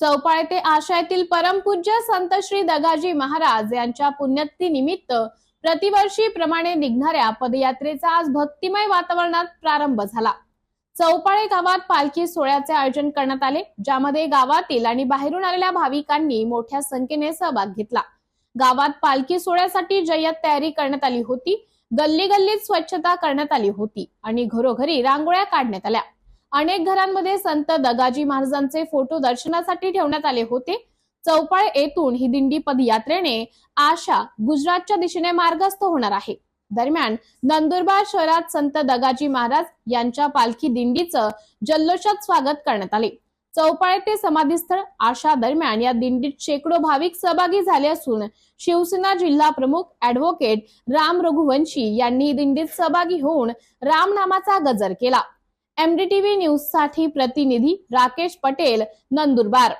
चौपाळे ते आशयातील परमपूज्य संत श्री दगाजी महाराज यांच्या पुण्यतिथी निमित्त प्रतिवर्षी प्रमाणे निघणाऱ्या पदयात्रेचा आज भक्तिमय वातावरणात प्रारंभ झाला. चौपाळे गावात पालखी सोहळ्याचे आयोजन करण्यात आले ज्यामध्ये गावातील आणि बाहेरून आलेल्या भाविकांनी मोठ्या संख्येने सहभाग घेतला. गावात पालखी सोहळ्यासाठी जय्यत तयारी करण्यात आली होती गल्ली गल्लीत स्वच्छता करण्यात आली होती आणि घरोघरी रांगोळ्या काढण्यात आल्या. अनेक घरांमध्ये संत दगाजी महाराजांचे फोटो दर्शनासाठी ठेवण्यात आले होते. चौपाळ येथून ही दिंडी पदयात्रेने आशा गुजरातच्या दिशेने मार्गस्थ होणार आहे. दरम्यान नंदुरबार शहरात संत दगाजी महाराज यांच्या पालखी दिंडीचं जल्लोषात स्वागत करण्यात आले. चौपाळे ते समाधीस्थळ आशा दरम्यान या दिंडीत शेकडो भाविक सहभागी झाले असून शिवसेना जिल्हा प्रमुख ऍडव्होकेट राम रघुवंशी यांनी दिंडीत सहभागी होऊन रामनामाचा गजर केला. એમડીટીવી ન્યૂઝ સાથે પ્રતિનિધિ રાકેશ પટેલ નંદુરબાર.